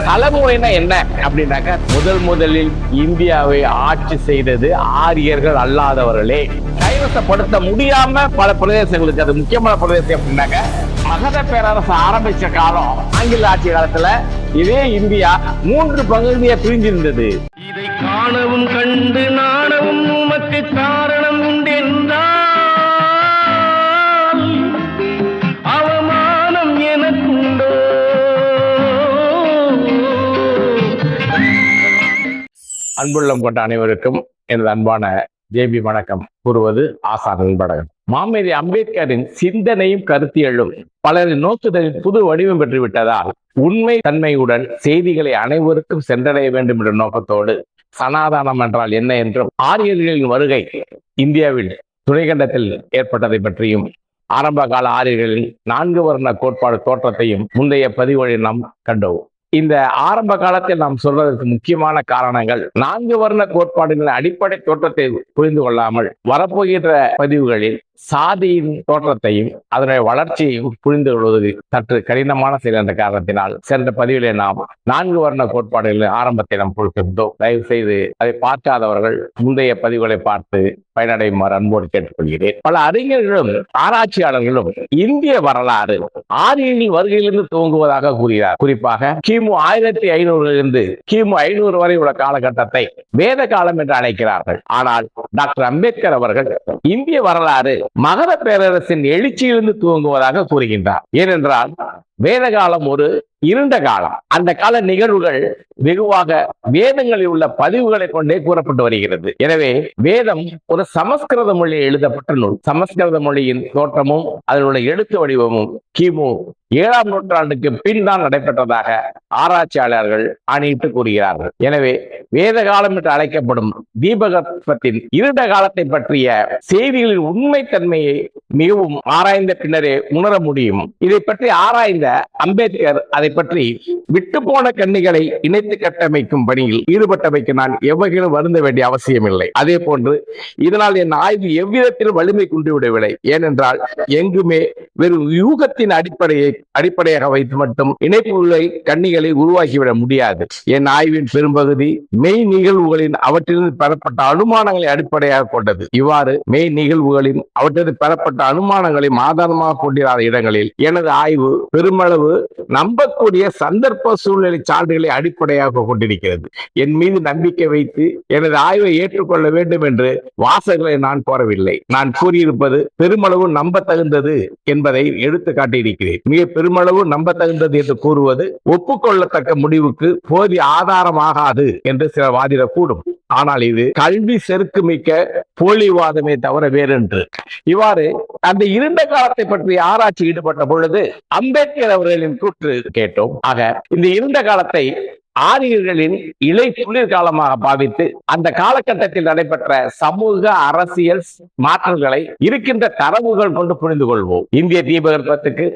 தலைமுறைனா என்ன அப்படின்னாக்க முதல் முதலில் இந்தியாவை ஆட்சி செய்தது ஆரியர்கள் அல்லாதவர்களே. கைவசப்படுத்த முடியாம பல பிரதேசங்களுக்கு அது முக்கியமான பிரதேசம் அப்படின்னாக்க மகத பேரரசு ஆரம்பிச்ச காலம் ஆங்கில ஆட்சி காலத்துல இதே இந்தியா மூன்று பகுதியை பிரிஞ்சிருந்தது இதை காணவும் கண்டு நாணவும் உமக்கு காரணம் உண்டு அன்புள்ளம் கொண்ட அனைவருக்கும் எனது அன்பான ஜேபி வணக்கம். கூறுவது ஆசான் அன்பழகன். மாமேரி அம்பேத்கரின் சிந்தனையும் கருத்தியலும் பலரின் நோக்குதலில் புது வடிவம் பெற்றுவிட்டதால் உண்மை தன்மையுடன் செய்திகளை அனைவருக்கும் சென்றடைய வேண்டும் என்ற நோக்கத்தோடு சனாதானம் என்றால் என்ன என்றும் ஆரியர்களின் வருகை இந்தியாவில் துணைக்கண்டத்தில் ஏற்பட்டதை பற்றியும் ஆரம்ப கால ஆரியர்களின் நான்கு வர்ண கோட்பாடு தோற்றத்தையும் முந்தைய பதிவுகளில் நாம் கண்டோம். இந்த ஆரம்ப காலத்தில் நாம் சொல்வதற்கு முக்கியமான காரணங்கள் நான்கு வர்ண கோட்பாடுகளின் அடிப்படை தோற்றத்தை புரிந்து கொள்ளாமல் வரப்போகின்ற பதிவுகளில் சாதியின் தோற்றத்தையும் அதனுடைய வளர்ச்சியையும் புரிந்து கொள்வது சற்று கடினமான செயல் என்ற காரணத்தினால் சென்ற பதிவிலே நாம் நான்கு வர்ண கோட்பாடுகளின் ஆரம்பத்தை நாம் கொடுத்திருந்தோம். தயவு செய்து அதை பார்க்காதவர்கள் முந்தைய பதிவுகளை பார்த்து பயனடையுமாறு அன்போடு கேட்டுக்கொள்கிறேன். பல அறிஞர்களும் ஆராய்ச்சியாளர்களும் இந்திய வரலாறு ஆரியர்கள் வருகையிலிருந்து துவங்குவதாக கூறுகிறார். குறிப்பாக கிமு ஆயிரத்தி ஐநூறிலிருந்து கிமு ஐநூறு வரை உள்ள காலகட்டத்தை வேத காலம் என்று அழைக்கிறார்கள். ஆனால் டாக்டர் அம்பேத்கர் அவர்கள் இந்திய வரலாறு மகத பேரரசின் எழுச்சியிலிருந்து துவங்குவதாக கூறுகின்றார். ஏனென்றால் வேத காலம் ஒரு இருண்ட காலம். அந்த கால நிகழ்வுகள் வெகுவாக வேதங்களில் உள்ள பதிவுகளை கொண்டே கூறப்பட்டு வருகிறது. எனவே வேதம் ஒரு சமஸ்கிருத மொழியில் எழுதப்பட்ட நூல். சமஸ்கிருத மொழியின் தோற்றமும் அதனுடைய எழுத்து வடிவமும் கிமு ஏழாம் நூற்றாண்டுக்கு பின் தான் நடைபெற்றதாக ஆராய்ச்சியாளர்கள் ஆணையிட்டு கூறுகிறார்கள். எனவே வேத காலம் என்று அழைக்கப்படும் தீபகற்பத்தின் இருண்ட காலத்தை பற்றிய செய்திகளின் உண்மைத்தன்மையை மிகவும் ஆராய்ந்த பின்னரே உணர முடியும். இதை பற்றி ஆராய்ந்த அம்பேத்கர் அதை பற்றி விட்டு போன கண்ணிகளை இணைத்து கட்டமைக்கும் பணியில் ஈடுபட்டமைக்கு நான் எவ்வகையிலும் வருந்த வேண்டிய அவசியம் இல்லை அதே போன்று இதனால் என் ஆய்வு எவ்விதத்திலும் வலிமை குன்றிவிடவில்லை. ஏனென்றால் எங்குமே வெறும் யூகத்தின் அடிப்படையை அடிப்படையாக வைத்து மட்டும் இணைப்புகளை கண்ணிகளை உருவாக்கிவிட முடியாது. என் ஆய்வின் பெரும்பகுதி மெய் நிகழ்வுகளின் அவற்றிலிருந்து பெறப்பட்ட அனுமானங்களை அடிப்படையாக கொண்டது. இவ்வாறு மெய் நிகழ்வுகளின் அவற்றிலிருந்து பெறப்பட்ட அனுமானங்களை ஆதாரமாக கொண்டிராத இடங்களில் எனது ஆய்வு பெரும் பெருமளவு நம்பக்கூடிய சந்தர்ப்ப சூழ்நிலை சான்றுகளை அடிப்படையாக கொண்டிருக்கிறது. என் மீது நம்பிக்கை வைத்து எனது ஆய்வை ஏற்றுக்கொள்ள வேண்டும் என்று வாசகர்களை நான் கோரவில்லை. நான் கூறியிருப்பது பெருமளவு நம்பத்தகுந்தது என்பதை எடுத்து காட்டியிருக்கிறேன். மிக பெருமளவு நம்பத்தகுந்தது என்று கூறுவது ஒப்புக்கொள்ளத்தக்க முடிவுக்கு போதிய ஆதாரமாகாது என்று சிலர் வாதிடக்கூடும் ஆனால் இது கல்வி செருக்கு மிக்க போலிவாதமே தவிர வேறென்று. இவ்வாறு அந்த இருண்ட காலத்தை பற்றி ஆராய்ச்சி ஈடுபட்ட பொழுது அம்பேத்கர் அவர்களின் கூற்று கேட்டோம். ஆக இந்த இருண்ட காலத்தை ஆரியர்களின் இலை குளிர்காலமாக பாவித்து அந்த காலகட்டத்தில் நடைபெற்ற சமூக அரசியல் மாற்றங்களை இருக்கின்ற தரவுகள் கொண்டு புரிந்து கொள்வோம். இந்திய தீபகற்பத்துக்கு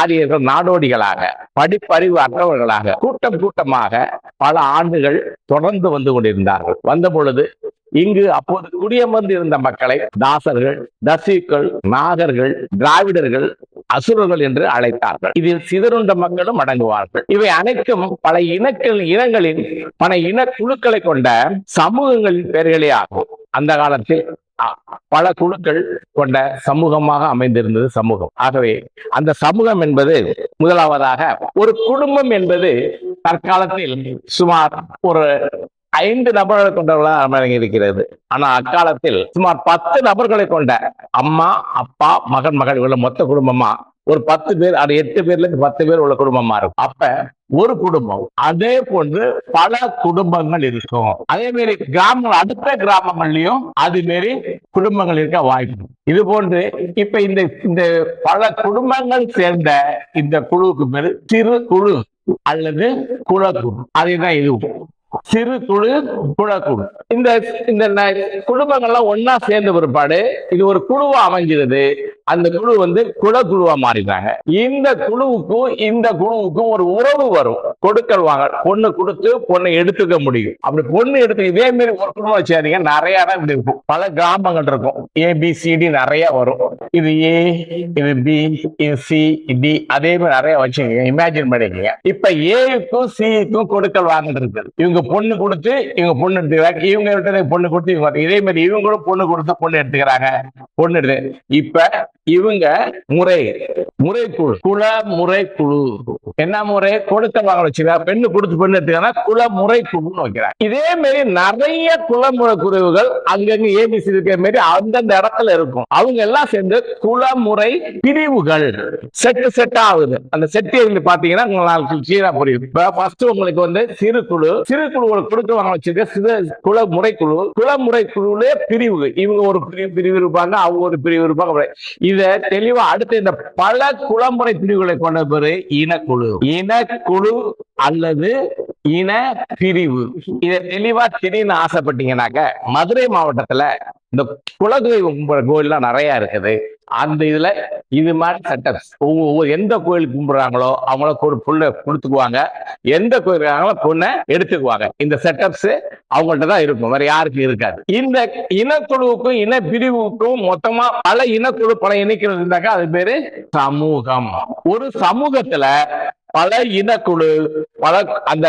ஆரியர்கள் நாடோடிகளாக படிப்பறிவு அற்றவர்களாக கூட்டம் கூட்டமாக பல ஆண்டுகள் தொடர்ந்து வந்து கொண்டிருந்தார்கள். வந்த பொழுது இங்கு அப்போது குடியமர்ந்து இருந்த மக்களை தாசர்கள் தசிகள் நாகர்கள் திராவிடர்கள் அசுரர்கள் என்று அழைத்தார்கள். இதில் சிதறுண்ட மக்களும் அடங்குவார்கள். இவை அனைத்தும் பல இனக்கள் இனங்களின் பல இன குழுக்களை கொண்ட சமூகங்களின் பெயர்களே ஆகும். அந்த காலத்தில் பல குழுக்கள் கொண்ட சமூகமாக அமைந்திருந்தது சமூகம். ஆகவே அந்த சமூகம் என்பது முதலாவதாக ஒரு குடும்பம் என்பது தற்காலத்தில் சுமார் ஒரு ஐந்து நபர்களை கொண்டவர்களாக இருக்கிறது. ஆனா அக்காலத்தில் சுமார் பத்து நபர்களை கொண்ட அம்மா அப்பா மகன் மகள் உள்ள மொத்த குடும்பமா ஒரு பத்து பேர் அது எட்டு பேர்ல இருந்து பத்து பேர் உள்ள குடும்பமா இருக்கும். அப்ப ஒரு குடும்பம் அதே போன்று பல குடும்பங்கள் இருக்கும். அதே மாதிரி கிராமங்கள் அடுத்த கிராமங்கள்லயும் அது மாரி குடும்பங்கள் இருக்க வாய்ப்பு இது போன்று இப்ப இந்த இந்த பல குடும்பங்கள் சேர்ந்த இந்த குழுவுக்கு பேரு சிறு குழு அல்லது குலக்குழு அதேதான் இது சிறு குழு குழக்குழு இந்த இந்த குடும்பங்கள்லாம் ஒன்னா சேர்ந்த பிற்பாடு இது ஒரு குழுவா அமைஞ்சிருது. அந்த குழு வந்து குலக்குழுவா மாறிடுறாங்க. இந்த குழுவுக்கும் இந்த குழுவுக்கும் ஒரு உறவு வரும். கொடுக்கல் வாங்க பொண்ணு கொடுத்து பொண்ணை எடுத்துக்க முடியும். அப்படி பொண்ணு எடுத்து இதே மாதிரி ஒரு குடும்பம் வச்சாதீங்க நிறைய இடம் இப்படி இருக்கும். பல கிராமங்கள் இருக்கும். ஏபிசிடி நிறைய வரும். இது ஏ இது பி இது சி டி அதே மாதிரி நிறைய வச்சுக்கோங்க. இமேஜின் பண்ணிக்கோங்க. இப்ப ஏக்கும் சிக்கும் கொடுக்கல் வாங்கிட்டு இருக்குது. இவங்க பொண்ணு கொடுத்து இவங்க பொண்ணு எடுத்துக்கிறாங்க இவங்க எடுத்து பொண்ணு கொடுத்து இவங்க இதே மாதிரி இவங்களும் பொண்ணு கொடுத்து பொண்ணு எடுத்துக்கிறாங்க. பொண்ணு எடுத்து இப்ப இவங்க முறை முறை குழு குல முறை குழு. என்ன முறை? கொடுத்த வாங்க வச்சுக்கிறாங்க பெண்ணு கொடுத்து பெண்ணு எடுத்துக்கிறாங்க குல முறை குழுன்னு வைக்கிறாங்க. இதே மாதிரி நிறைய குலமுறை குழுவுகள் அங்கங்க ஏபிசி இருக்கிற மாதிரி அந்தந்த இடத்துல இருக்கும். அவங்க எல்லாம் சேர்ந்து குலமுறை பிரிவுகள். செட்டு செட் ஆகுது. அந்த செட்டு பாத்தீங்கன்னா உங்களுக்கு சீரா புரியுது இப்ப உங்களுக்கு வந்து சிறு குழு சிறு குழுக்களை கொடுத்து வாங்க வச்சிருக்க சிறு குல முறை குழு குலமுறை குழுவிலே பிரிவு இவங்க ஒரு பிரிவு பிரிவு இருப்பாங்க அவங்க ஒரு பிரிவு இருப்பாங்க. அப்படி. இத தெளிவா அடுத்து இந்த பல குளமுறை பிரிவுகளை கொண்ட பேரு இனக்குழு. இனக்குழு அல்லது இன பிரிவு இதை தெளிவா தெரியும்னு ஆசைப்பட்டீங்கன்னாக்க மதுரை மாவட்டத்துல இந்த குலதெய்வம் கோயில்லாம் நிறைய இருக்குது. அந்த இதுல இது மாதிரி செட்டப்ஸ் ஒவ்வொரு எந்த கோயில் கும்பிடுறாங்களோ அவங்கள ஒரு புள்ள கொடுத்துக்குவாங்க. எந்த கோயிலுக்காங்களோ பொண்ணை எடுத்துக்குவாங்க. இந்த செட்டப்ஸ் அவங்கள்ட்ட தான் இருக்கும். வேற யாருக்கும் இருக்காது. இந்த இனக்குழுவுக்கும் இன பிரிவுக்கும் மொத்தமா பல இனக்குழு பல இணைக்கிறது இருந்தாக்கா அது பேரு சமூகம். ஒரு சமூகத்துல பல இனக்குழு பல அந்த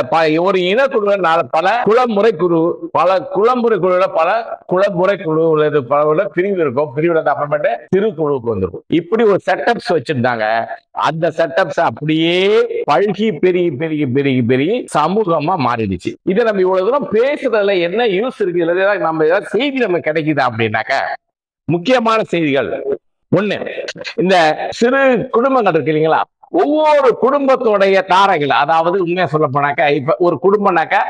ஒரு இனக்குழு பல குளமுறை குழு பல குளமுறை குழுல பல குளமுறை குழு உள்ளது பல பிரிவு இருக்கும். பிரிவுல அப்புறமேட்டு சிறு குழுவுக்கு வந்துருக்கும். இப்படி ஒரு செட்டப்ஸ் வச்சிருந்தாங்க. அந்த செட்டப்ஸ் அப்படியே பல்கி பெருகி பெருகி பெருகி பெருகி சமூகமா மாறிடுச்சு. இதை நம்ம இவ்வளவு தூரம் பேசுறதுல என்ன யூஸ் இருக்கு ஏதாவது நம்ம ஏதாவது செய்தி நமக்கு கிடைக்குதா அப்படின்னாக்க முக்கியமான செய்திகள். ஒண்ணு இந்த சிறு குடும்பங்கள் இருக்கு இல்லைங்களா? ஒவ்வொரு குடும்பத்துடைய தாரைகள் அதாவது உண்மையா சொல்ல போனாக்கா இப்ப ஒரு குடும்பம்னாக்கா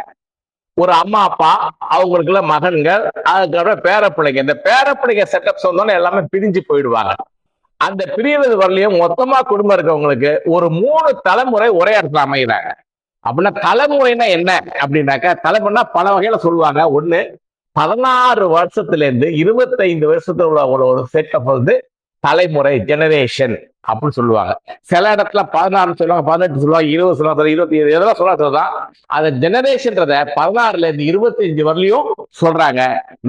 ஒரு அம்மா அப்பா அவங்களுக்குள்ள மகன்கள் அதுக்கப்புறம் பேரப்பிள்ளைங்க இந்த பேரப்பிள்ளைங்க செட்டப் வந்தோன்னே எல்லாமே பிரிஞ்சு போயிடுவாங்க. அந்த பிரிவது வரலையும் மொத்தமா குடும்பம் இருக்கவங்களுக்கு ஒரு மூணு தலைமுறை ஒரே இடத்துல அமைகிறாங்க அப்படின்னா தலைமுறைனா என்ன அப்படின்னாக்கா தலைமுறைனா பல வகையில சொல்லுவாங்க. ஒண்ணு பதினாறு வருஷத்துல இருந்து இருபத்தைந்து வருஷத்துல உள்ள ஒரு செட்டப் வந்து தலைமுறை ஜெனரேஷன் அப்படின்னு சொல்லுவாங்க. சில இடத்துல பதினாறு சொல்லுவாங்க பதினெட்டு சொல்லுவாங்க இருபது சொல்லுவாங்க இருபத்தி ஏழு எதெல்லாம் சொல்றாங்க அந்த ஜெனரேஷன்றத பதினாறுல இருந்து இருபத்தஞ்சு வரலையும் சொல்றாங்க.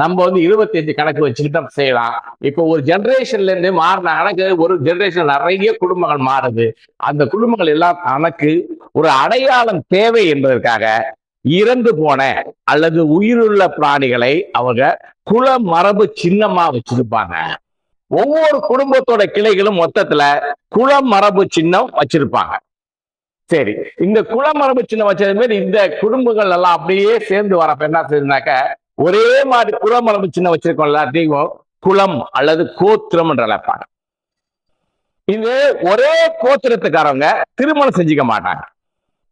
நம்ம வந்து இருபத்தஞ்சு கணக்கு வச்சுக்கிட்டு செய்யலாம். இப்போ ஒரு ஜெனரேஷன்ல இருந்து மாறின கணக்கு ஒரு ஜெனரேஷன் நிறைய குடும்பங்கள் மாறுது. அந்த குடும்பங்கள் எல்லாம் தனக்கு ஒரு அடையாளம் தேவை என்பதற்காக இறந்து போன அல்லது உயிருள்ள பிராணிகளை அவங்க குல மரபு சின்னமா வச்சிருப்பாங்க. ஒவ்வொரு குடும்பத்தோட கிளைகளும் மொத்தத்துல குளம் மரபு சின்னம் வச்சிருப்பாங்க. சரி இந்த குளமரபு சின்னம் வச்சது மாதிரி இந்த குடும்பங்கள் எல்லாம் அப்படியே சேர்ந்து வரப்ப என்ன செய்யுனாக்க ஒரே மாதிரி குளமரபு சின்னம் வச்சிருக்கோம் எல்லாத்தையும் குலம் அல்லது கோத்திரம் என்று அழைப்பாங்க. இது ஒரே கோத்திரத்துக்காரவங்க திருமணம் செஞ்சுக்க மாட்டாங்க.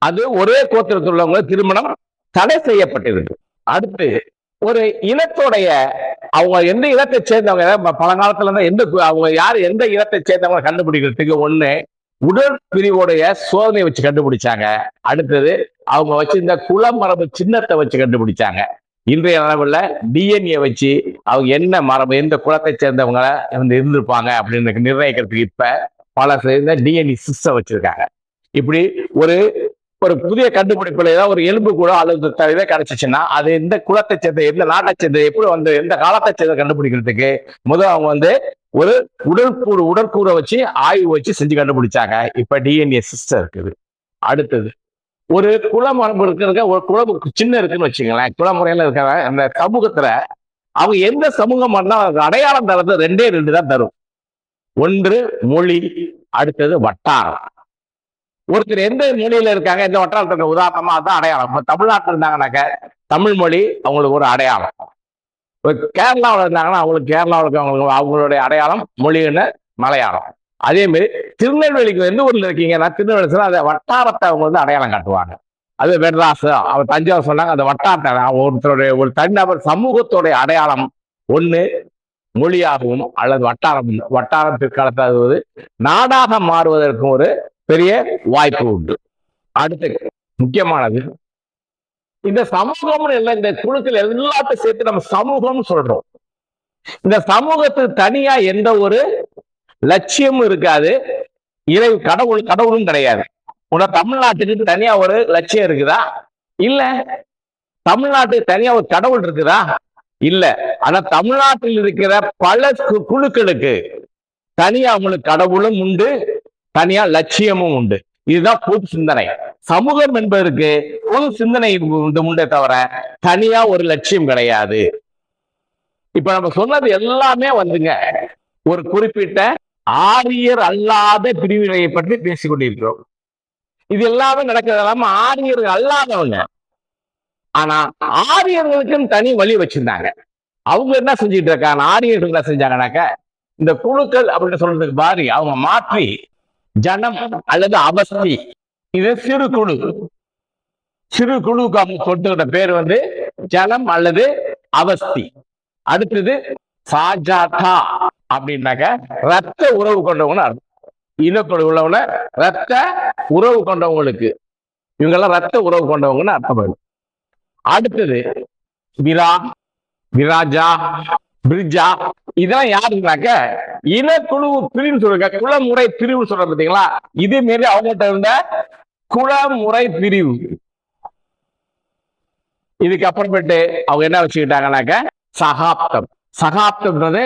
அது ஒரே கோத்திரத்தில் உள்ளவங்க திருமணம் தடை செய்யப்பட்டிருக்கு அடுத்து ஒரு இனத்தோடைய அவங்க எந்த இனத்தை சேர்ந்தவங்க பழங்காலத்துல இருந்தா எந்த கு- அவங்க யார் எந்த இனத்தை சேர்ந்தவங்க கண்டுபிடிக்கிறதுக்கு ஒண்ணு உடல் பிரிவோடைய சோதனையை வச்சு கண்டுபிடிச்சாங்க. அடுத்தது அவங்க வச்சிருந்த மரபு சின்னத்தை வச்சு கண்டுபிடிச்சாங்க. இன்றைய அளவில் டிஎன்ஏ வச்சு அவங்க என்ன மரபு எந்த குலத்தை சேர்ந்தவங்க வந்து இருந்திருப்பாங்க அப்படின்னு நிர்ணயிக்கிறதுக்கு இப்ப பல சேர்ந்த டிஎன்ஏ சிஸ்டம் வச்சிருக்காங்க. இப்படி ஒரு ஒரு புதிய கண்டுபிடிப்புல ஏதாவது ஒரு எலும்பு கூட அல்லது த- இதை கிடைச்சிச்சுன்னா அது எந்த குலத்தை சேர்ந்த எந்த நாட்டை சேர்ந்த எப்படி வந்து எந்த காலத்தை சேர்ந்த கண்டுபிடிக்கிறதுக்கு முதல் அவங்க வந்து ஒரு உடற்கூறு உடற்கூரை வச்சு ஆய்வு வச்சு செஞ்சு கண்டுபிடிச்சாங்க. இப்ப டிஎன்ஏ சிஸ்டம் இருக்குது. அடுத்தது ஒரு குலமரபு இருக்கிற ஒரு குலம் சின்ன இருக்குன்னு வச்சுங்களேன் குலமுறையில இருக்கிற அந்த சமூகத்துல அவங்க எந்த சமூகம் பண்ணா அடையாளம் தரது ரெண்டே ரெண்டு தான் தரும். ஒன்று மொழி அடுத்தது வட்டாரம். ஒருத்தர் எந்த மொழியில இருக்காங்க எந்த வட்டாரத்துல உதாரணமா அதான் அடையாளம். இப்ப தமிழ்நாட்டில் இருந்தாங்கன்னாக்க தமிழ் மொழி அவங்களுக்கு ஒரு அடையாளம். இப்போ கேரளாவில் இருந்தாங்கன்னா அவங்களுக்கு கேரளாவில் இருக்கவங்களுக்கு அவங்களுடைய அடையாளம் மொழின்னு மலையாளம். அதே மாதிரி திருநெல்வேலிக்கு எந்த ஊர்ல இருக்கீங்கன்னா திருநெல்வேலி அதை அந்த வட்டாரத்தை அவங்க வந்து அடையாளம் காட்டுவாங்க. அது மெட்ராஸ் அவர் தஞ்சாவூர் சொன்னாங்க அந்த வட்டாரத்தை ஒருத்தருடைய ஒரு தனிநபர் சமூகத்தோடைய அடையாளம் ஒன்று மொழியாகவும் அல்லது வட்டாரம் வட்டாரம் பிற்காலத்தில் அது ஒரு நாடாக மாறுவதற்கும் ஒரு பெரிய வாய்ப்பு உண்டு. அடுத்து முக்கியமானது இந்த சமூகம்னு இல்லை இந்த குழுக்கள் எல்லாத்தையும் சேர்த்து நம்ம சமூகம்னு சொல்றோம். இந்த சமூகத்துக்கு தனியா எந்த ஒரு லட்சியமும் இருக்காது. இறை கடவுள் கடவுளும் கிடையாது. உன தமிழ்நாட்டுக்கு தனியா ஒரு லட்சியம் இருக்குதா? இல்ல. தமிழ்நாட்டுக்கு தனியா ஒரு கடவுள் இருக்குதா? இல்ல. ஆனா தமிழ்நாட்டில் இருக்கிற பல கு- குழுக்களுக்கு தனியா அவங்களுக்கு கடவுளும் உண்டு. தனியா லட்சியமும் உண்டு. இதுதான் பொது சிந்தனை. சமூகம் என்பதற்கு பொது சிந்தனை உண்டு உண்டே தவிர தனியா ஒரு லட்சியம் கிடையாது. இப்ப நம்ம சொன்னது எல்லாமே வந்துங்க. ஒரு குறிப்பிட்ட ஆரியர் அல்லாத பிரிவினையை பற்றி பேசிக் கொண்டிருக்கிறோம் இது எல்லாமே நடக்கிறது இல்லாம ஆரியர்கள் அல்லாதவங்க. ஆனா ஆரியர்களுக்குன்னு தனி வழி வச்சிருந்தாங்க. அவங்க என்ன செஞ்சுட்டு இருக்காங்க? ஆரியர்கள் என்ன செஞ்சாங்கனாக்க இந்த குழுக்கள் அப்படின்னு சொல்றதுக்கு பாரி அவங்க மாற்றி ஜனம் அல்லது அவஸ்தி. இது சிறு குழு. சிறு குழுவுக்கு அவங்க கொடுத்துக்கிட்ட பேர் வந்து ஜனம் அல்லது அவஸ்தி. அடுத்தது சாஜாதா அப்படின்னாக்க ரத்த உறவு கொண்டவங்கன்னு அர்த்தம். இனக்குழு உள்ளவன ரத்த உறவு கொண்டவங்களுக்கு. இவங்கெல்லாம் ரத்த உறவு கொண்டவங்கன்னு அர்த்தம் அடுத்தது விரா விராஜா பிரிட்ஜா? இதெல்லாம் யாருனாக்க இனக்குழு பிரிவு சொல்லுங்க குளமுறை பிரிவு சொல்ற பாத்தீங்களா இதே மாரி அவங்ககிட்ட இருந்த குளமுறை பிரிவு. இதுக்கு அப்புறமேட்டு அவங்க என்ன வச்சுக்கிட்டாங்கனாக்க சகாப்தம். சகாப்தம்ன்றது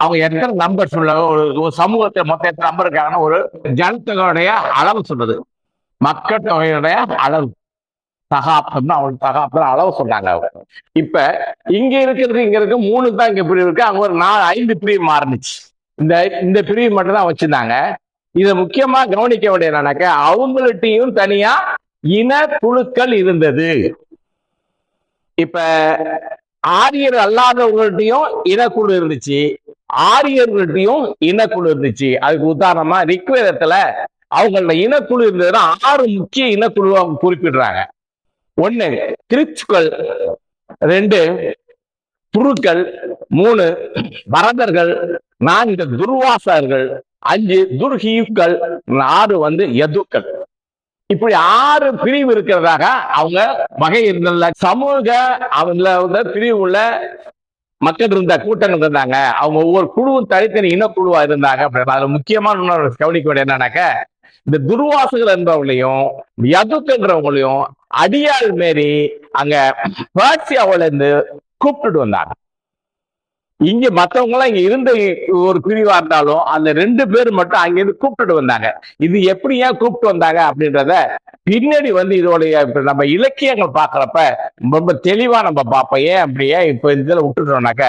அவங்க எத்தனை நம்பர் சொல்ல ஒரு ஒரு சமூகத்தை மொத்தம் எத்தனை நம்பர் இருக்காங்கன்னா ஒரு ஜனத்தொகையுடைய அளவு சொல்றது. மக்கள் தொகையுடைய அளவு. சகாப்தம்னு அவனுக்கு சகாப்தம் அளவு சொன்னாங்க அவங்க. இப்ப இங்க இருக்கிறது இங்க இருக்கு மூணு தான் இங்க பிரிவு இருக்கு. அங்க ஒரு நாலு ஐந்து பிரிவு மாறுனுச்சு. இந்த இந்த பிரிவு மட்டும் தான் வச்சிருந்தாங்க. இதை முக்கியமா கவனிக்க வேண்டியது என்னன்னாக்க அவங்கள்ட்டையும் தனியா இன குழுக்கள் இருந்தது. இப்ப ஆரியர் அல்லாதவங்கள்ட்டையும் இனக்குழு இருந்துச்சு. ஆரியர்கள்ட்டையும் இனக்குழு இருந்துச்சு. அதுக்கு உதாரணமா ரிக்வேதத்துல அவங்களோட இனக்குழு இருந்ததுன்னா ஆறு முக்கிய இனக்குழு அவங்க குறிப்பிடுறாங்க. ஒன்னு கிரிச்சுக்கள் ரெண்டு துருக்கள் மூணு பரதர்கள் நான்கு துர்வாசர்கள் அஞ்சு துர்ஹீக்கள் ஆறு வந்து எதுக்கள் இப்படி ஆறு பிரிவு இருக்கிறதாக அவங்க வகை இருந்ததுல. சமூக அவங்கள வந்து பிரிவு உள்ள மக்கள் இருந்த கூட்டங்கள் இருந்தாங்க. அவங்க ஒவ்வொரு குழுவும் தனித்தனி இனக்குழுவா இருந்தாங்க. அப்படின்னா அதுல முக்கியமான இன்னொரு கவனிக்க வேண்டிய என்னன்னாக்க இந்த துர்வாசுகள் என்பவங்களையும் யதுக்கன்றவங்களையும் அடியாள் மாரி அங்க பேர்சியாவுல இருந்து கூப்பிட்டுட்டு வந்தாங்க. இங்க மத்தவங்க எல்லாம் இங்க இருந்த ஒரு பிரிவா இருந்தாலும் அந்த ரெண்டு பேர் மட்டும் அங்கிருந்து கூப்பிட்டுட்டு வந்தாங்க. இது எப்படி ஏன் கூப்பிட்டு வந்தாங்க அப்படின்றத பின்னாடி வந்து இதோடைய நம்ம இலக்கியங்கள் பாக்குறப்ப ரொம்ப தெளிவா நம்ம பார்ப்போம். ஏன் அப்படியே இப்ப இதுல விட்டுட்டோம்னாக்க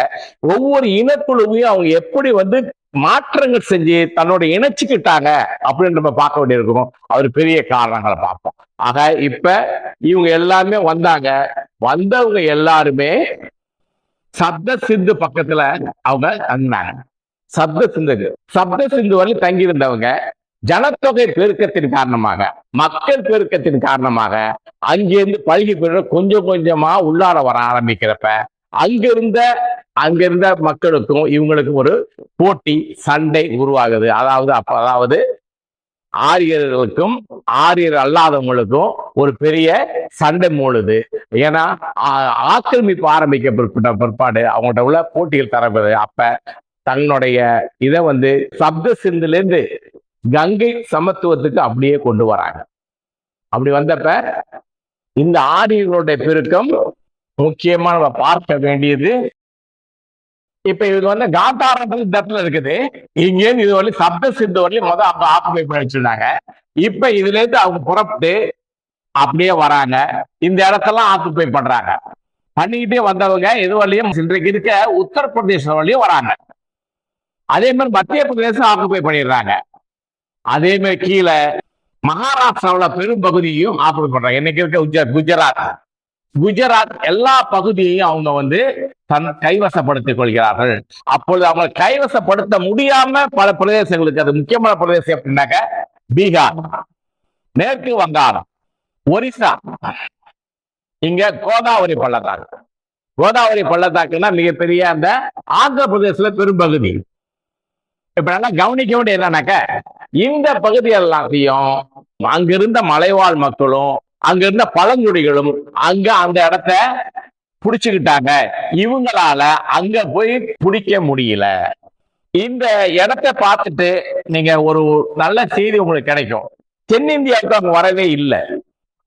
ஒவ்வொரு இனக்குழுவையும் அவங்க எப்படி வந்து மாற்றங்கள் செஞ்சு தன்னோட இணைச்சுக்கிட்டாங்க அப்படின்னு நம்ம பார்க்க வேண்டியிருக்கும். அவர் பெரிய காரணங்களை பார்ப்போம். ஆக இப்ப இவங்க எல்லாமே வந்தாங்க. வந்தவங்க எல்லாருமே சப்த சிந்து பக்கத்துல அவங்க தங்கினாங்க. சப்த சிந்து சப்த சிந்து வரை தங்கியிருந்தவங்க ஜனத்தொகை பெருக்கத்தின் காரணமாக மக்கள் பெருக்கத்தின் காரணமாக அங்கிருந்து பழகி பெற கொஞ்சம் கொஞ்சமா உள்ளார வர ஆரம்பிக்கிறப்ப அங்கிருந்த அங்கிருந்த மக்களுக்கும் இவங்களுக்கும் ஒரு போட்டி சண்டை உருவாகுது. அதாவது அப்ப அதாவது ஆரியர்களுக்கும் ஆரியர் அல்லாதவங்களுக்கும் ஒரு பெரிய சண்டை மூழுது ஏன்னா ஆ- ஆக்கிரமிப்பு ஆரம்பிக்க பிற்பட்ட பிற்பாடு அவங்கள்ட்ட உள்ள போட்டிகள் தரப்படுது. அப்ப தன்னுடைய இதை வந்து சப்த சிந்துல இருந்து கங்கை சமத்துவத்துக்கு அப்படியே கொண்டு வராங்க. அப்படி வந்தப்ப இந்த ஆரியர்களுடைய பெருக்கம் முக்கியமா நம்ம பார்க்க வேண்டியது இப்ப இது வந்து காத்தாரன்றது இந்த இடத்துல இருக்குது. இங்கேருந்து இது வரலையும் சப்த சிந்து வரலையும் முதல் அவங்க ஆக்குபை பண்ணி வச்சிருந்தாங்க. இப்ப இதுல இருந்து அவங்க புறப்பட்டு அப்படியே வராங்க. இந்த இடத்தெல்லாம் ஆக்குப்பை பண்றாங்க. பண்ணிக்கிட்டே வந்தவங்க இது வரலையும் இன்றைக்கு இருக்க உத்தரப்பிரதேசம் வரலையும் வராங்க. அதே மாதிரி மத்திய பிரதேசம் ஆக்குப்பை பண்ணிடுறாங்க. அதே மாதிரி கீழே மகாராஷ்டிராவில் பெரும் பகுதியையும் ஆக்குப்பை பண்றாங்க. இன்னைக்கு இருக்க குஜ- குஜராத். குஜராத் எல்லா பகுதியையும் அவங்க வந்து தன் கைவசப்படுத்திக் கொள்கிறார்கள். அப்பொழுது அவங்க கைவசப்படுத்த முடியாம பல பிரதேசங்களுக்கு அது முக்கியமான பிரதேசம் அப்படின்னாக்க பீகார். மேற்கு வங்காளம் ஒரிசா. இங்க கோதாவரி பள்ளத்தாக்கு. கோதாவரி பள்ளத்தாக்குன்னா மிகப்பெரிய அந்த ஆந்திர பிரதேசத்துல பெரும்பகுதி இப்ப நல்லா கவனிக்க வேண்டியது என்னன்னாக்க இந்த பகுதி எல்லாத்தையும் அங்கிருந்த மலைவாழ் மக்களும் அங்க இருந்த பழங்குடிகளும் அங்க அந்த இடத்த பிடிச்சுக்கிட்டாங்க. இவங்களால அங்க போய் பிடிக்க முடியல. இந்த இடத்த பார்த்துட்டு நீங்க ஒரு நல்ல செய்தி உங்களுக்கு கிடைக்கும். தென்னிந்தியாவுக்கு அவங்க வரவே இல்லை.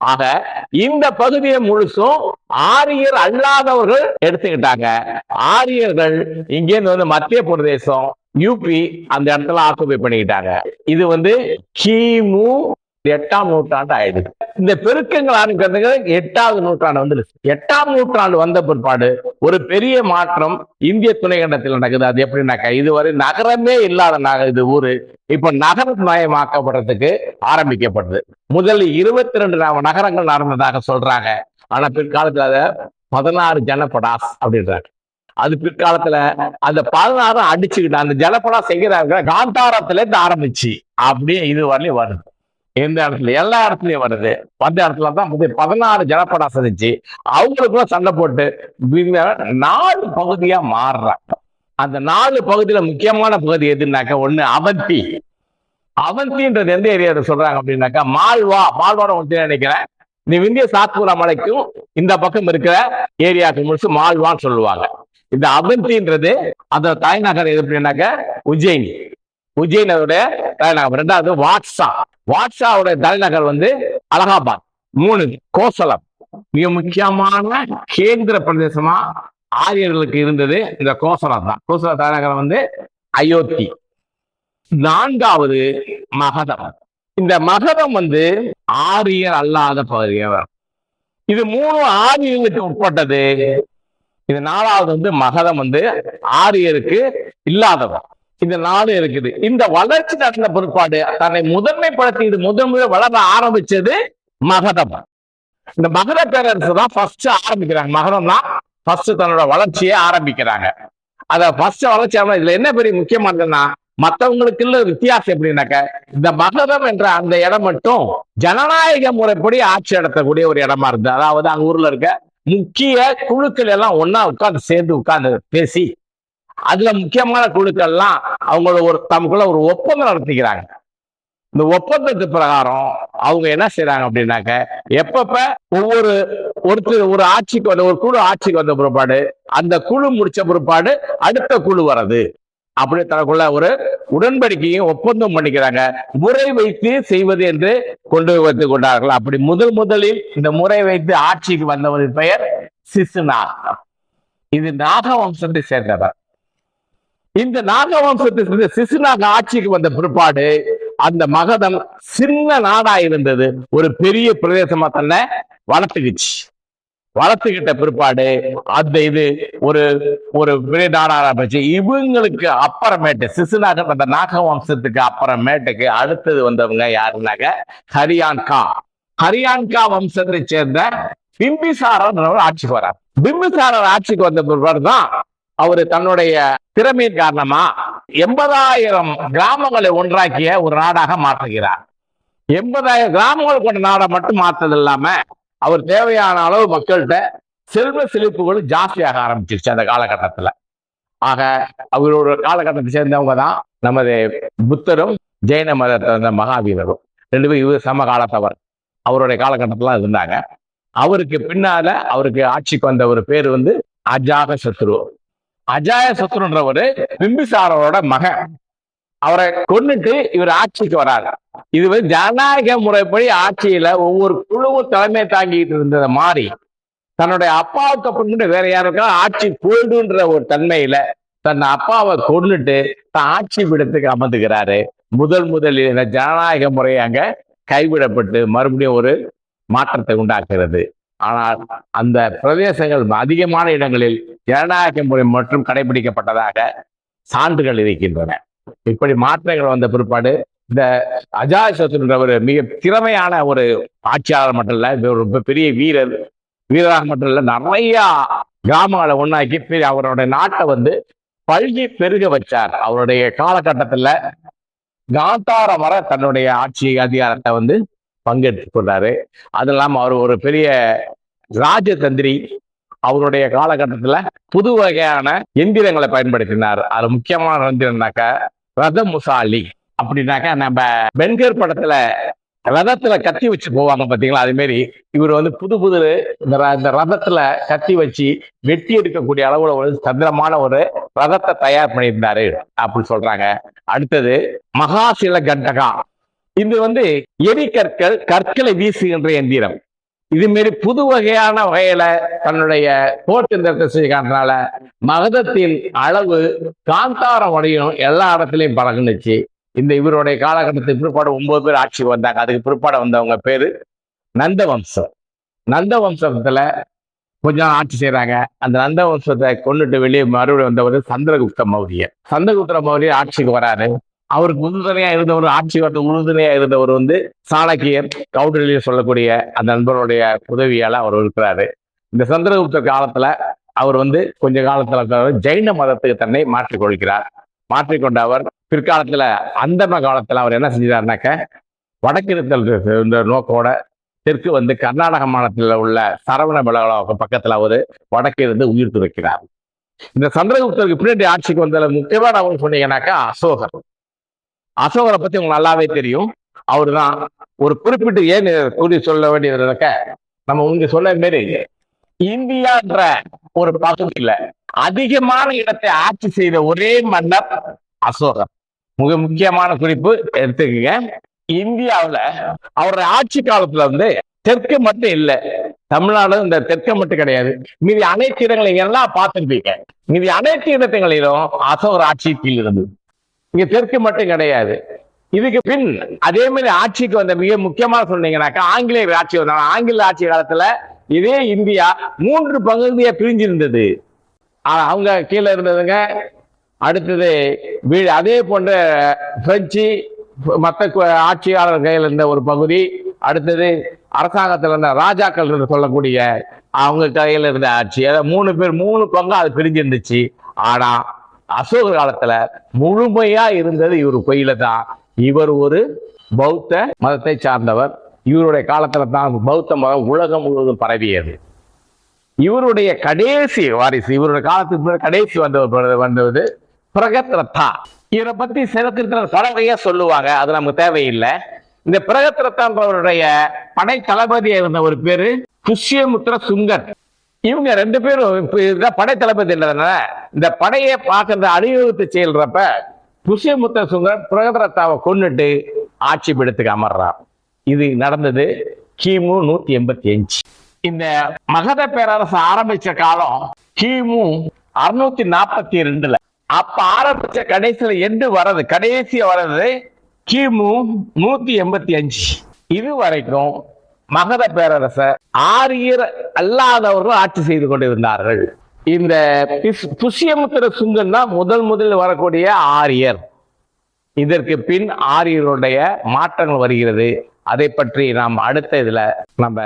ஆக இந்த பகுதியை முழுசும் ஆரியர் அல்லாதவர்கள் எடுத்துக்கிட்டாங்க. ஆரியர்கள் இங்கேருந்து வந்து மத்திய பிரதேசம் யூபி அந்த இடத்துல ஆக்குபை பண்ணிக்கிட்டாங்க. இது வந்து கிமு எட்டாம் நூற்றாண்டு ஆயிடுது இந்த பெருக்கங்கள் ஆரம்பிக்கிறது எட்டாவது நூற்றாண்டு வந்துருச்சு எட்டாம் நூற்றாண்டு வந்த பிற்பாடு ஒரு பெரிய மாற்றம் இந்திய துணைக்கண்டத்தில் நடக்குது. அது எப்படின்னாக்கா இதுவரை நகரமே இல்லாத நக இது ஊரு இப்ப நகரமயமாக்கப்படுறதுக்கு ஆரம்பிக்கப்படுது முதல் இருபத்தி ரெண்டு நகரங்கள் நடந்ததாக சொல்றாங்க. ஆனா பிற்காலத்துல அதை பதினாறு ஜனபடாஸ் அப்படின்றாங்க. அது பிற்காலத்துல அந்த பதினாறு அடிச்சுக்கிட்டு அந்த ஜலப்படம் செய்கிறாங்க காந்தாரத்துல இருந்து ஆரம்பிச்சு அப்படியே இது வரலையும் வருது. எந்த இடத்துல எல்லா இடத்துலயும் வருது. வந்த இடத்துல தான் வந்து பதினாறு ஜனப்படா சந்திச்சு அவங்களுக்குள்ள சண்டை போட்டு நாலு பகுதியா மாறுறாங்க. அந்த நாலு பகுதியில முக்கியமான பகுதி எதுனாக்கா ஒண்ணு அவந்தி. அவந்தின்றது எந்த ஏரியாவில் சொல்றாங்க அப்படின்னாக்கா மால்வா. மால்வாட ஒன்று நினைக்கிறேன். நீ விந்திய சாத்புரா மலைக்கும் இந்த பக்கம் இருக்கிற ஏரியாவுக்கு முடிச்சு மால்வான்னு சொல்லுவாங்க. இந்த அவந்தின்றது அந்த தலைநகர் எது அப்படின்னாக்க உஜ்ஜயினி. உஜ்ஜயினோட தலைநகர் ரெண்டாவது வாட்ஸா. வாட்ஸாவோட தலைநகர் வந்து அலகாபாத். மூணு கோசலம். மிக முக்கியமான கேந்திர பிரதேசமா ஆரியர்களுக்கு இருந்தது இந்த கோசலம் தான். கோசல தலைநகரம் வந்து அயோத்தி. நான்காவது மகதம். இந்த மகதம் வந்து ஆரியர் அல்லாத பகுதியவர் இது மூணு ஆரியர்களுக்கு உட்பட்டது. இது நாலாவது வந்து மகதம் வந்து ஆரியருக்கு இல்லாதவர். இந்த நாடு இருக்குது. இந்த வளர்ச்சி நடந்த பிற்பாடு தன்னை முதன்மைப்படுத்தி இது முதன் முதல் வளர ஆரம்பிச்சது மகதம் இந்த மகத பேரரசு தான் ஃபர்ஸ்ட் ஆரம்பிக்கிறாங்க. மகதம் தான் ஃபர்ஸ்ட் தன்னோட வளர்ச்சியை ஆரம்பிக்கிறாங்க. அத ஃபர்ஸ்ட் வளர்ச்சி ஆரம்பி- இதுல என்ன பெரிய முக்கியமானதுன்னா மத்தவங்களுக்கு உள்ள வித்தியாசம் எப்படின்னாக்க இந்த மகதம் என்ற அந்த இடம் மட்டும் ஜனநாயக முறைப்படி ஆட்சி நடத்தக்கூடிய ஒரு இடமா இருந்தது. அதாவது அங்க ஊர்ல இருக்க முக்கிய குழுக்கள் எல்லாம் ஒன்னா உட்கார்ந்து சேர்ந்து உட்கார்ந்து பேசி அதுல முக்கியமான குழுக்கள்லாம் அவங்களோட ஒரு தமக்குள்ள ஒரு ஒப்பந்தம் நடத்திக்கிறாங்க. இந்த ஒப்பந்தத்து பிரகாரம் அவங்க என்ன செய்யறாங்க அப்படின்னாக்க எப்பப்ப ஒவ்வொரு ஒருத்தர் ஒரு ஆட்சிக்கு வந்த ஒரு குழு ஆட்சிக்கு வந்த பிற்பாடு அந்த குழு முடிச்ச பிற்பாடு அடுத்த குழு வர்றது. அப்படி தனக்குள்ள ஒரு உடன்படிக்கையும் ஒப்பந்தம் பண்ணிக்கிறாங்க. முறை வைத்து செய்வது என்று கொண்டு வந்து கொண்டார்கள். அப்படி முதல் முதலில் இந்த முறை வைத்து ஆட்சிக்கு வந்தவரின் பெயர் சிசுநாகம் இது நாக வம்சத்தை சேர்ந்தவர். இந்த நாக வம்சத்தை சிசுநாக ஆட்சிக்கு வந்த பிற்பாடு அந்த மகதம் சின்ன நாடா இருந்தது. ஒரு பெரிய பிரதேசமா தன்னை வளர்த்துக்குச்சு. வளர்த்துக்கிட்ட பிற்பாடு அந்த இது ஒரு ஒரு பெரிய நாடா இவங்களுக்கு அப்புறமேட்டு சிசுநாக அந்த நாக வம்சத்துக்கு அப்புறமேட்டுக்கு அடுத்தது வந்தவங்க யாருன்னாக்க ஹரியான்கா ஹரியான்கா வம்சத்தை சேர்ந்த பிம்பிசாரர் ஆட்சிக்கு வரார் பிம்பிசாரர் ஆட்சிக்கு வந்த பிற்பாடு தான் அவரு தன்னுடைய திறமையின் காரணமா எண்பதாயிரம் கிராமங்களை ஒன்றாக்கிய ஒரு நாடாக மாற்றுகிறார். எண்பதாயிரம் கிராமங்கள் கொண்ட நாடை மட்டும் மாற்றது இல்லாம அவர் தேவையான அளவு மக்கள்கிட்ட செல்வ செழிப்புகளும் ஜாஸ்தியாக ஆரம்பிச்சிருச்சு அந்த காலகட்டத்துல. ஆக அவரோட காலகட்டத்தை சேர்ந்தவங்க தான் நமது புத்தரும் ஜெயின மதத்தை மகாவீரரும். ரெண்டு பேரும் இவர் சம காலத்தவர். அவருடைய காலகட்டத்துல இருந்தாங்க. அவருக்கு பின்னால அவருக்கு ஆட்சிக்கு வந்த ஒரு பேர் வந்து அஜாக சத்ரு. அஜாய சத்ருன்றவரு பிம்பிசாரரோட மகன். அவரை கொண்டுட்டு இவர் ஆட்சிக்கு வராரு. இது வந்து ஜனநாயக முறைப்படி ஆட்சியில ஒவ்வொரு குழுவும் தலைமை தாங்கிட்டு இருந்ததை மாறி தன்னுடைய அப்பாவுக்கு அப்படின்னு வேற யாருக்கா ஆட்சி போயிடுன்ற ஒரு தன்மையில தன் அப்பாவை கொன்னுட்டு தான் ஆட்சி பீடத்துக்கு அமர்ந்துக்கிறாரு. முதல் முதலில் இந்த ஜனநாயக முறை அங்க கைவிடப்பட்டு மறுபடியும் ஒரு மாற்றத்தை உண்டாக்குகிறது. ஆனால் அந்த பிரதேசங்கள் அதிகமான இடங்களில் ஜனநாயக முறை மற்றும் கடைபிடிக்கப்பட்டதாக சான்றுகள் இருக்கின்றன. இப்படி மாற்றங்கள் வந்த பிற்பாடு இந்த அஜாய் சத்ருன்றவர் மிக திறமையான ஒரு ஆட்சியாளர் மட்டும் இல்ல ரொம்ப பெரிய வீரர். வீரராக மட்டும் இல்ல நிறைய கிராமங்களை ஒண்ணாக்கி பெரிய அவருடைய நாட்டை வந்து பல்கி பெருக வச்சார். அவருடைய காலகட்டத்துல காந்தார வர தன்னுடைய ஆட்சி அதிகாரத்தை வந்து பங்கெடுத்து கொண்டாரு. அது இல்லாமல் அவர் ஒரு பெரிய ராஜதந்திரி. அவருடைய காலகட்டத்துல புது வகையான எந்திரங்களை பயன்படுத்தினார். அது முக்கியமான எந்திரம்னாக்க ரத முசாலி அப்படின்னாக்கா நம்ம பென்கர் படத்துல ரதத்துல கத்தி வச்சு போவாங்க பாத்தீங்களா? அதே மாதிரி இவர் வந்து புது புது இந்த ர- இந்த ரதத்துல கத்தி வச்சு வெட்டி எடுக்கக்கூடிய அளவுல ஒரு தந்திரமான ஒரு ரதத்தை தயார் பண்ணியிருந்தாரு அப்படின்னு சொல்றாங்க. அடுத்தது மகாசில கண்டகா. இது வந்து எரிகற்கள் கற்களை வீசுகின்ற எந்திரம். இது மாரி புது வகையான வகையில தன்னுடைய போட்டு செய்யறதுனால மகதத்தின் அளவு காந்தாரம் உடையும் எல்லா இடத்துலையும் பழகுனுச்சு. இந்த இவருடைய காலகட்டத்துக்கு பிற்பாடு ஒன்பது பேர் ஆட்சிக்கு வந்தாங்க. அதுக்கு பிற்பாடு வந்தவங்க பேரு நந்த வம்சம் நந்த வம்சத்துல கொஞ்சம் ஆட்சி செய்யறாங்க அந்த நந்த வம்சத்தை கொண்டுட்டு வெளியே மறுபடியும் வந்தவர் சந்திரகுப்த மௌரியர். சந்திரகுப்த மௌரியர் ஆட்சிக்கு வராரு. அவருக்கு உறுதுணையா இருந்தவர் ஆட்சி வரது உறுதுணையா இருந்தவர் வந்து சாணக்கியர் கவுண்டரில் சொல்லக்கூடிய அந்த நண்பருடைய உதவியால அவர் இருக்கிறாரு. இந்த சந்திரகுப்தர் காலத்துல அவர் வந்து கொஞ்ச காலத்துல ஜெயின மதத்துக்கு தன்னை மாற்றிக்கொள்கிறார் மாற்றிக்கொண்ட அவர் பிற்காலத்துல அந்தம காலத்துல அவர் என்ன செஞ்சாருனாக்க வடக்கிருத்தல் இந்த நோக்கோட தெற்கு வந்து கர்நாடக மாநிலத்தில் உள்ள சரவண பெலகலாவுக்கு பக்கத்துல அவர் வடக்கு இருந்து உயிர் துறக்கிறார் இந்த சந்திரகுப்தருக்கு பின்னாடி ஆட்சிக்கு வந்ததுல முக்கியமான அவங்க சொன்னீங்கன்னாக்கா அசோகர். அசோகரை பத்தி உங்களுக்கு நல்லாவே தெரியும். அவர்தான் ஒரு குறிப்பிட்டு ஏன் கூறி சொல்ல வேண்டியதுனாக்க நம்ம உங்க சொல்ல மாரி இந்தியான்ற ஒரு பகுதியில அதிகமான இடத்தை ஆட்சி செய்த ஒரே மன்னர் அசோகர். மிக முக்கியமான குறிப்பு எடுத்துக்கங்க. இந்தியாவுல அவருடைய ஆட்சி காலத்துல வந்து தெற்கு மட்டும் இல்ல தமிழ்நாடு இந்த தெற்கு மட்டும் கிடையாது. மீதி அனைத்து இடங்களையும் எல்லாம் பார்த்துருப்பீங்க. மீதி அனைத்து இடத்துங்களிலும் அசோகர் ஆட்சி கீழ் இருந்தது. இங்க தெற்கு மட்டும் கிடையாது. இதுக்கு பின் அதே மாதிரி ஆட்சிக்கு வந்த மிக முக்கியமா சொன்னீங்கன்னாக்கா ஆங்கிலேயர் ஆட்சி வந்தாங்க. ஆங்கில ஆட்சி காலத்துல இதே இந்தியா மூன்று பகுதியா பிரிஞ்சிருந்தது. அவங்க கீழே இருந்ததுங்க. அடுத்தது அதே போன்ற பிரெஞ்சு மற்ற ஆட்சியாளர் கையில் இருந்த ஒரு பகுதி. அடுத்தது அரசாங்கத்தில் இருந்த ராஜாக்கள் என்று சொல்லக்கூடிய அவங்க கையில் இருந்த ஆட்சி. அதாவது மூணு பேர் மூணு பங்கு அது பிரிஞ்சிருந்துச்சு. ஆனால் அசோகர் காலத்துல முழுமையா இருந்தது இவர் கோயில தான். இவர் ஒரு பௌத்த மதத்தை சார்ந்தவர். இவருடைய காலத்துல தான் பௌத்த மதம் உலகம் முழுவதும் பரவியது. இவருடைய கடைசி வாரிசு இவருடைய காலத்துக்கு பிறகு கடைசி வந்தவர் வந்தது பிரகத்ரத்தா இவரை பத்தி சரித்திரத்தில் பலவையா சொல்லுவாங்க அது நமக்கு தேவையில்லை. இந்த பிரகத்ரத்தான்றவருடைய படை தளபதியா இருந்த ஒரு பேரு புஷ்யமுத்திர சுங்கர். இவங்க ரெண்டு பேரும் இதுதான் படை தளபதி இந்த படையை பார்க்கற அணிவகுத்து செயல்றப்ப புஷ்யமுத்த சுங்கர் பிரகதரத்தாவை கொன்னுட்டு ஆட்சி பிடித்துக்கு அமர்றார். இது நடந்தது கிமு நூத்தி எண்பத்தி அஞ்சு. இந்த மகத பேரரசு ஆரம்பிச்ச காலம் கிமு அறுநூத்தி நாற்பத்தி ரெண்டுல. அப்ப ஆரம்பிச்ச கடைசியில எண்டு வர்றது கடைசியா வர்றது கிமு நூத்தி எண்பத்தி அஞ்சு. இது வரைக்கும் மகத பேரரசர் ஆரியர் அல்லாதவர்கள் ஆட்சி செய்து கொண்டிருந்தார்கள். இந்த புஷ்யமுத்திர சுங்கன் தான் முதல் முதலில் வரக்கூடிய ஆரியர். இதற்கு பின் ஆரியருடைய மாற்றங்கள் வருகிறது. அதை பற்றி நாம் அடுத்த இதுல நம்ம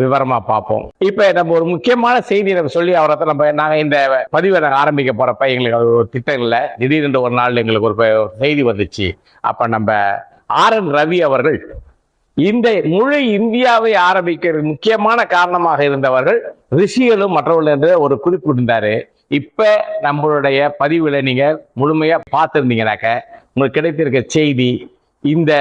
விவரமா பார்ப்போம். இப்ப நம்ம ஒரு முக்கியமான செய்தி நம்ம சொல்லி அவரை நம்ம நாங்க இந்த பதிவை ஆரம்பிக்க போறப்ப எங்களுக்கு ஒரு திட்டம் இல்லை. திடீரென்று ஒரு நாள் எங்களுக்கு ஒரு செய்தி வந்துச்சு. அப்ப நம்ம ஆர் என் ரவி அவர்கள் இந்த முழு இந்தியாவை ஆரம்பிக்க முக்கியமான காரணமாக இருந்தவர்கள் ரிஷிகளும் மற்றவர்கள் என்று ஒரு குறிப்பிட்டிருந்தாரு இப்ப நம்மளுடைய பதிவுல நீங்க முழுமையா பார்த்திருந்தீங்கன்னாக்க உங்களுக்கு கிடைத்திருக்க செய்தி இந்த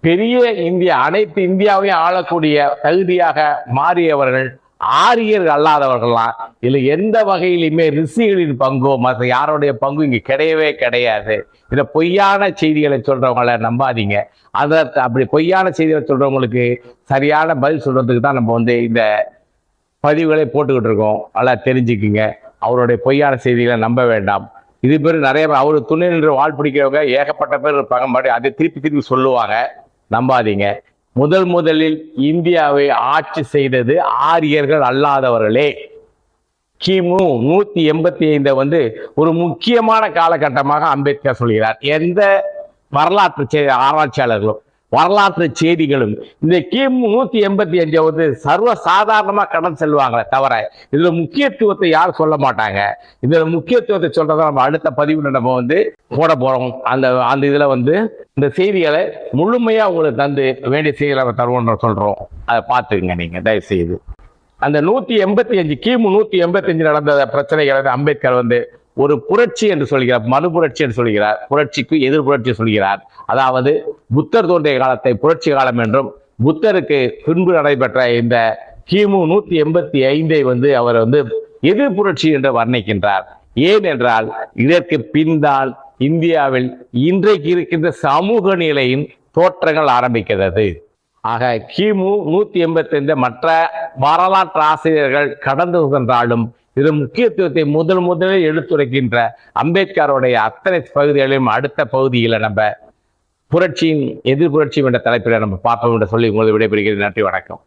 பெரிய இந்தியா அனைத்து இந்தியாவையும் ஆளக்கூடிய தகுதியாக மாறியவர்கள் ஆரியர்கள் அல்லாதவர்கள்லாம் இல்லை எந்த வகையிலுமே ரிஷிகளின் பங்கோ மற்ற யாருடைய பங்கும் இங்கே கிடையவே கிடையாது. இதில் பொய்யான செய்திகளை சொல்கிறவங்கள நம்பாதீங்க. அதை அப்படி பொய்யான செய்திகளை சொல்கிறவங்களுக்கு சரியான பதில் சொல்கிறதுக்கு தான் நம்ம வந்து இந்த பதிவுகளை போட்டுக்கிட்டு இருக்கோம். நல்லா தெரிஞ்சுக்குங்க. அவருடைய பொய்யான செய்திகளை நம்ப வேண்டாம். இது பேர் நிறைய பேர் அவர் துணை நின்று வாழ் பிடிக்கிறவங்க ஏகப்பட்ட பேர் இருப்பாங்க. மறுபடியும் அதை திருப்பி திருப்பி சொல்லுவாங்க. நம்பாதீங்க. முதல் முதலில் இந்தியாவை ஆட்சி செய்தது ஆரியர்கள் அல்லாதவர்களே. கிமு நூத்தி எண்பத்தி ஐந்தை வந்து ஒரு முக்கியமான காலகட்டமாக அம்பேத்கர் சொல்கிறார். எந்த வரலாற்று ஆராய்ச்சியாளர்களும் வரலாற்று செய்திகளும். இந்த கிமு நூத்தி எண்பத்தி அஞ்சாவது சர்வ சாதாரணமா கடன் செல்வாங்களே தவிர இதுல முக்கியத்துவத்தை யாரும் சொல்ல மாட்டாங்க. இதுல முக்கியத்துவத்தை சொல்றதை நம்ம அடுத்த பதிவுல நம்ம வந்து போட போறோம். அந்த அந்த இதுல வந்து இந்த செய்திகளை முழுமையா உங்களுக்கு தந்து வேண்டிய செய்திகளை நம்ம தருவோம்னு சொல்றோம். அதை பார்த்துக்குங்க நீங்க தயவு செய்து அந்த நூத்தி எண்பத்தி அஞ்சு கிமு நூத்தி எண்பத்தி அஞ்சு நடந்த பிரச்சனைகளை வந்து அம்பேத்கர் வந்து ஒரு புரட்சி என்று சொல்கிறார் மறு புரட்சி என்று சொல்கிறார் புரட்சிக்கு எதிர் புரட்சி சொல்கிறார். அதாவது புத்தர் தோன்றிய காலத்தை புரட்சி காலம் என்றும் புத்தருக்கு பின்பு நடைபெற்ற இந்த கிமு நூத்தி எண்பத்தி ஐந்தை வந்து அவர் வந்து எதிர் புரட்சி என்று வர்ணிக்கின்றார். ஏன் என்றால் இதற்கு பின்தான் இந்தியாவில் இன்றைக்கு இருக்கின்ற சமூக நிலையின் தோற்றங்கள் ஆரம்பிக்கிறது. ஆக கிமு நூத்தி எண்பத்தி ஐந்து மற்ற வரலாற்று ஆசிரியர்கள் கடந்து சென்றாலும் இதன் முக்கியத்துவத்தை முதல் முதலில் எடுத்துரைக்கின்ற அம்பேத்கருடைய அத்தனை பகுதிகளையும் அடுத்த பகுதியில் நம்ம புரட்சியின் எதிர் புரட்சி என்ற தலைப்பில் நம்ம பார்ப்போம் என்று சொல்லி உங்களை விடைபெறுகிறேன். நன்றி வணக்கம்.